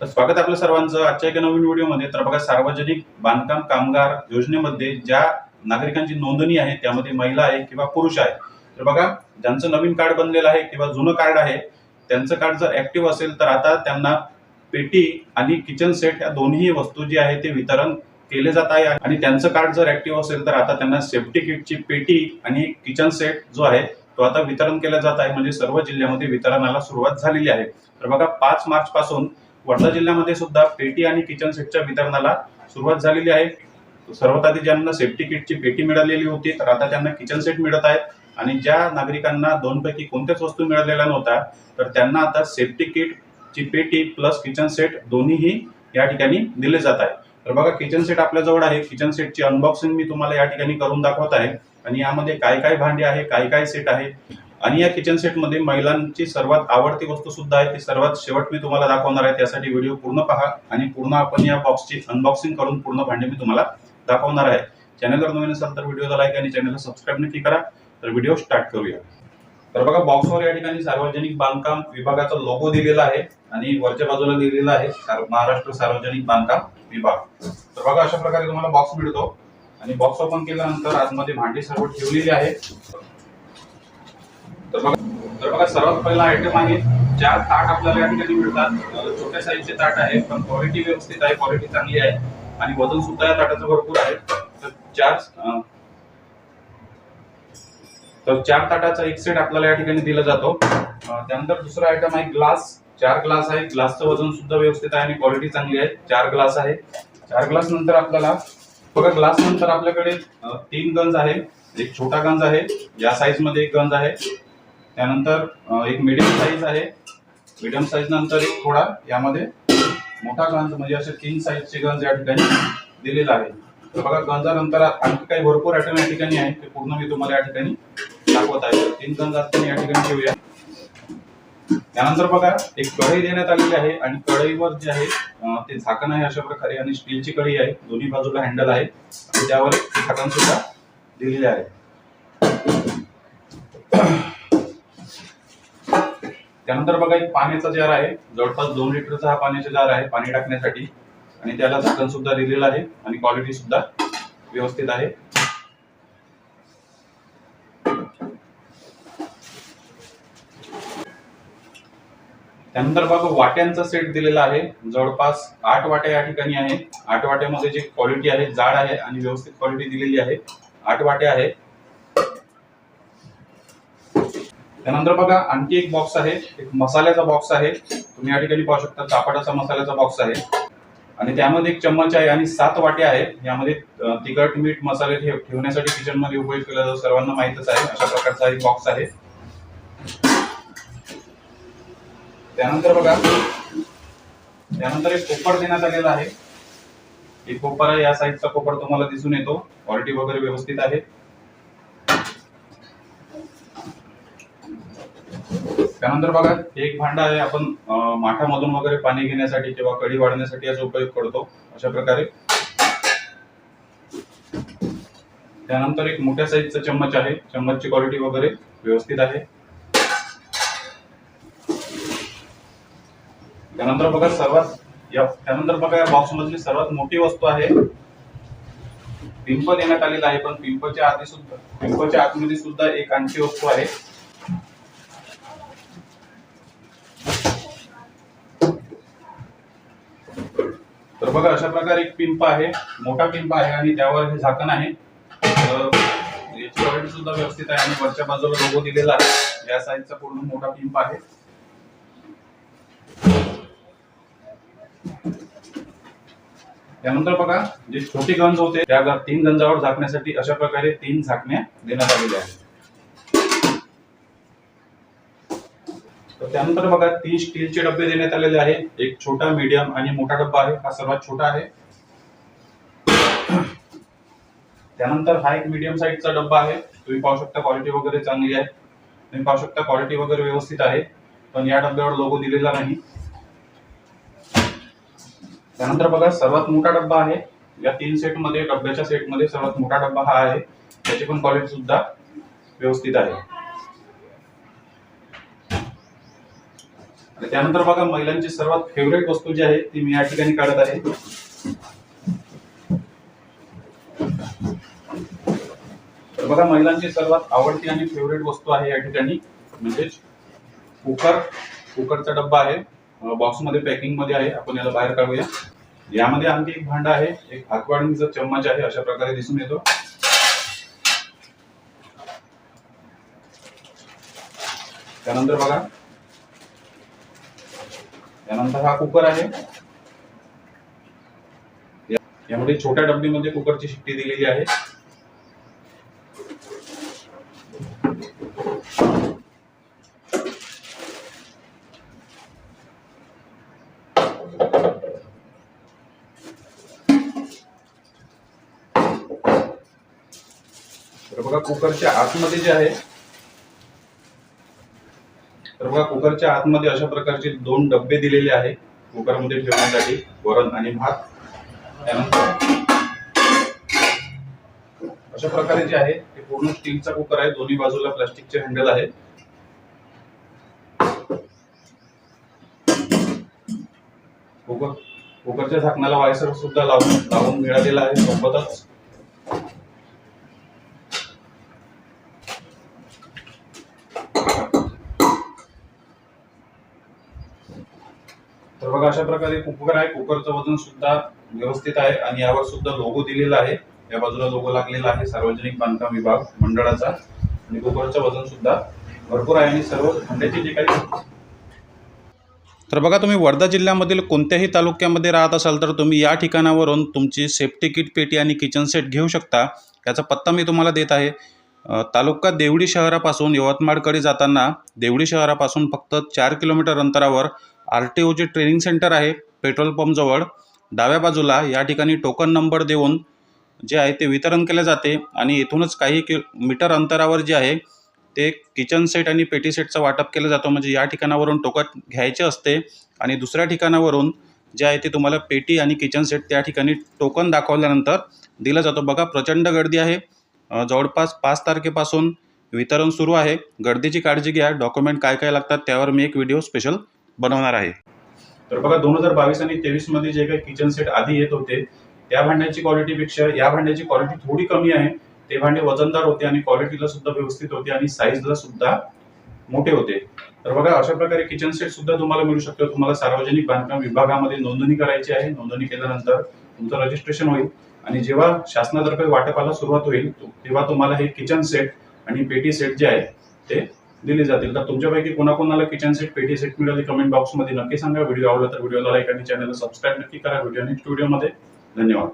तर स्वागत आपलं आपल्या सर्वांचं आजच्या एका नवीन व्हिडिओमध्ये. तर बघा सार्वजनिक बांधकाम कामगार योजनेमध्ये ज्या नागरिकांची नोंदणी आहे त्यामध्ये महिला आहे किंवा पुरुष आहे. तर बघा ज्यांचं नवीन कार्ड बनलेलं आहे किंवा जुनं कार्ड आहे त्यांचं कार्ड जर ऍक्टिव्ह असेल तर आता त्यांना पेटी आणि किचन सेट या दोन्ही वस्तू जी आहे ते वितरण केले जात आहे. आणि त्यांचं कार्ड जर ऍक्टिव्ह असेल तर आता त्यांना सेफ्टी किटची पेटी आणि किचन सेट जो आहे तो आता वितरण केला जात आहे. म्हणजे सर्व जिल्ह्यामध्ये वितरणाला सुरुवात झालेली आहे. तर बघा पाच मार्च पासून वर्धा जिल्ह्यामध्ये सुद्धा पेटी आणि किचन सेटच्या वितरणाला सुरुवात झालेली आहे. सर्वात आधी ज्यांना सेफ्टी किटची पेटी मिळालेली होती तर आता त्यांना किचन सेट मिळत आहे आणि ज्या नागरिकांना दोनपैकी कोणत्याच वस्तू मिळालेल्या नव्हत्या तर त्यांना आता सेफ्टी किटची पेटी प्लस किचन सेट दोन्हीही या ठिकाणी दिले जात आहे तर बघा किचन सेट आपल्याजवळ आहे. किचन सेटची अनबॉक्सिंग मी तुम्हाला या ठिकाणी करून दाखवत आहे. आणि यामध्ये काय काय भांडी आहे काय काय सेट आहे? आणि या किचन सेटमध्ये महिलांची सर्वात आवडती वस्तू सुद्धा आहे ती सर्वात शेवट मी तुम्हाला दाखवणार आहे त्यासाठी व्हिडिओ पूर्ण पहा आणि पूर्ण आपण या बॉक्सची अनबॉक्सिंग करून पूर्ण भांडे मी तुम्हाला दाखवणार आहे. चॅनलवर नवीन असाल तर व्हिडिओला लाईक आणि चॅनलला सबस्क्राईब नक्की करा तर व्हिडिओ स्टार्ट करूया. तर बघा बॉक्सवर या ठिकाणी सार्वजनिक बांधकाम विभागाचा लोगो दिलेला आहे आणि वरच्या बाजूला दिलेला आहे महाराष्ट्र सार्वजनिक बांधकाम विभाग. तर बघा अशा प्रकारे तुम्हाला बॉक्स मिळतो. आणि बॉक्स ओपन केल्यानंतर आतमध्ये भांडी सर्व ठेवलेली आहे. तर बघा तर बघा सर्वात पहिला आयटम आहे चार ताट आपल्याला या ठिकाणी मिळतात छोट्या साईजचे ताट आहे पण क्वालिटी व्यवस्थित आहे क्वालिटी चांगली आहे आणि वजन सुद्धा या ताटाचं भरपूर आहे. तर चार तर चार ताटाचा एक सेट आपल्याला या ठिकाणी दिला जातो. त्यानंतर दुसरा आयटम आहे ग्लास चार ग्लास आहे ग्लासचं वजन सुद्धा व्यवस्थित आहे आणि क्वालिटी चांगली आहे. चार ग्लास आहे. चार ग्लास नंतर आपल्याला बघा ग्लास नंतर आपल्याकडे तीन गंज आहे. एक छोटा गंज आहे. या साईजमध्ये एक गंज आहे. त्यानंतर एक मिडियम साईज आहे. मिडियम साईज नंतर एक थोडा यामध्ये मोठा गंज म्हणजे असे तीन साईजचे गंज या ठिकाणी दिलेला आहे. तर बघा गंजानंतर आणखी काही भरपूर आयटम या ठिकाणी आहे ते पूर्ण मी तुम्हाला या ठिकाणी दाखवत आहे. तीन गंज असताना या ठिकाणी ठेवूया. त्यानंतर बघा एक कढई देण्यात आलेली आहे आणि कढईवर जे आहे ते झाकण आहे अशा प्रकारे आणि स्टीलची कढई आहे. दोन्ही बाजूला हँडल आहे. त्यावर झाकण सुद्धा दिलेले आहे. त्यानंतर बघा एक पाण्याचा जार आहे. जवळपास दोन लिटरचा हा पाण्याचा जार आहे पाणी टाकण्यासाठी. आणि त्याला झाकण सुद्धा दिलेलं आहे आणि क्वालिटी सुद्धा व्यवस्थित आहे. त्यानंतर बघा वाट्यांचा सेट दिलेला आहे. जवळपास आठ वाट्या या ठिकाणी आहे आठ वाट्यामध्ये जी क्वालिटी आहे जाड आहे आणि व्यवस्थित क्वालिटी दिलेली आहे. आठ वाट्या आहे त्यानंतर बघा आणखी एक बॉक्स आहे. एक मसाल्याचा बॉक्स आहे. तुम्ही या ठिकाणी पाहू शकता चापाटाचा मसाल्याचा बॉक्स आहे. आणि त्यामध्ये एक चम्मच आहे आणि सात वाट्या आहेत. यामध्ये तिखट मीठ मसाले ठेव ठेवण्यासाठी किचनमध्ये उपयोग केला जातो. सर्वांना माहितच आहे अशा प्रकारचा एक बॉक्स आहे. त्यानंतर बघा त्यानंतर एक कोपर देण्यात आलेला आहे. एक कोपर आहे या साईजचा कोपर तुम्हाला दिसून येतो. क्वालिटी वगैरे व्यवस्थित आहे. त्यानंतर बघा एक भांडा आहे आपण माठामधून वगैरे पाणी घेण्यासाठी किंवा कढी वाढण्यासाठी याचा उपयोग करतो अशा प्रकारे. त्यानंतर एक मोठ्या साईजचा चम्मच आहे चम्मचची क्वालिटी वगैरे व्यवस्थित आहे. त्यानंतर बघा सर्वात या त्यानंतर बघा या बॉक्स मधली सर्वात मोठी वस्तू आहे. पिंप देण्यात आलेला आहे पण पिंपच्या आधी सुद्धा पिंपच्या आतमध्ये सुद्धा एक आणखी वस्तू आहे. तर बघा अशा प्रकारे एक पिंप आहे मोठा पिंप आहे आणि त्यावर हे झाकण आहे. तर याची सुद्धा व्यवस्थित आहे आणि वरच्या बाजूला लोगो दिलेला आहे. या साईजचा पूर्ण मोठा पिंप आहे. त्यानंतर बघा जे छोटी गंज होते त्या तीन गंजावर झाकण्यासाठी अशा प्रकारे तीन झाकण्या देण्यात आलेल्या आहेत. त्यानंतर बघा तीन स्टीलचे डबे देण्यात आलेले आहेत. एक छोटा मीडियम आणि मोठा डब्बा आहे. हा सर्वात छोटा आहे. त्यानंतर हा एक मीडियम साईजचा डब्बा आहे. तुम्ही पाहू शकता क्वालिटी वगैरे चांगली आहे. तुम्ही पाहू शकता क्वालिटी वगैरे व्यवस्थित आहे. पण या डब्यावर लोगो दिलेला नाही. त्यानंतर बघा सर्वात मोठा डब्बा आहे. या तीन सेटमध्ये डब्याच्या सेटमध्ये सर्वात मोठा डब्बा हा आहे. त्याची पण क्वालिटी सुद्धा व्यवस्थित आहे. आणि त्यानंतर बघा महिलांची सर्वात फेवरेट वस्तू जी आहे ती मी या ठिकाणी काढत आहे. तर बघा महिलांची सर्वात आवडती आणि फेवरेट वस्तू आहे या ठिकाणी म्हणजेच कुकर. कुकरचा डब्बा आहे. बॉक्समध्ये पॅकिंगमध्ये आहे. आपण याला बाहेर काढूया. यामध्ये आणखी एक भांड आहे. एक हातवाडणीचा चम्मच आहे अशा प्रकारे दिसून येतो. त्यानंतर बघा त्यानंतर हा कुकर आहे. यामध्ये छोट्या डब्बीमध्ये कुकरची शिट्टी दिलेली आहे. तर बघा कुकरच्या आतमध्ये जे आहे बघा कुकरच्या आतमध्ये अशा प्रकारचे दोन डब्बे दिलेले आहे कुकरमध्ये ठेवण्यासाठी वरण आणि भात. त्यानंतर अशा प्रकारे जे आहे ते पूर्ण स्टीलचा कुकर आहे. दोन्ही बाजूला प्लास्टिकचे हँडल आहे कुकर कुकरच्या झाकणाला वायसर सुद्धा लावून लावून मिळालेला आहे. सोबतच अशा प्रकारे कुकर आहे. कुकरचं वजन सुद्धा व्यवस्थित आहे आणि यावर सुद्धा लोगो दिलेला आहे. या बाजूला लोगो लागलेला आहे. सार्वजनिक बांधकाम विभाग मंडळाचा. आणि कुकरचं वजन सुद्धा भरपूर आहे आणि सर्व भांड्याचे जे काही तर बघा तुम्ही वर्धा जिल्ह्यामधील कोणत्याही तालुक्यामध्ये राहत असाल तर तुम्ही या ठिकाणावरून तुमची सेफ्टी किट पेटी आणि किचन सेट घेऊ शकता. याचा पत्ता मी तुम्हाला देत आहे. तालुका देवडी शहरापासून यवतमाळकडे जाताना देवडी शहरापासून फक्त चार किलोमीटर अंतरावर आर टी ओचे ट्रेनिंग सेंटर आहे पेट्रोल पंपजवळ डाव्या बाजूला या ठिकाणी टोकन नंबर देऊन जे आहे ते वितरण केले जाते आणि इथूनच काही कि मीटर अंतरावर जे आहे ते किचन सेट आणि पेटी सेटचं वाटप केलं जातं. म्हणजे या ठिकाणावरून टोकन घ्यायचे असते आणि दुसऱ्या ठिकाणावरून जे आहे ते तुम्हाला पेटी आणि किचन सेट त्या ठिकाणी टोकन दाखवल्यानंतर दिलं जातं. बघा प्रचंड गर्दी आहे. जवळपास पाच तारखेपासून वितरण सुरू आहे. गर्दीची काळजी घ्या. डॉक्युमेंट काय काय लागतात त्यावर मी एक व्हिडिओ स्पेशल बनवणार आहे. तर बघा दोन हजार बावीस आणि तेवीसमध्ये जे काही किचन सेट आधी येत होते त्या भांड्याची क्वालिटीपेक्षा या भांड्याची क्वालिटी थोडी कमी आहे. ते भांडे वजनदार होते आणि क्वालिटीला सुद्धा व्यवस्थित होते आणि साईजला सुद्धा मोठे होते. तर बघा अशा प्रकारे किचन सेट सुद्धा तुम्हाला मिळू शकतो. तुम्हाला सार्वजनिक बांधकाम विभागामध्ये नोंदणी करायची आहे. नोंदणी केल्यानंतर तुमचं रजिस्ट्रेशन होईल. आणि जेव्हा शासनातर्फे वाटपाला सुरुवात होईल तेव्हा तुम्हाला हे किचन सेट आणि पेटी सेट जे आहे ते दिले जातील. तर तुमच्यापैकी कोणाकोणाला किचन सेट पेटी सेट मिळाले कमेंट बॉक्समध्ये नक्की सांगा. व्हिडिओ आवडला तर व्हिडिओला लाईक आणि चॅनलला सबस्क्राईब नक्की करा. व्हिडिओ नेक्स्ट व्हिडिओमध्ये धन्यवाद.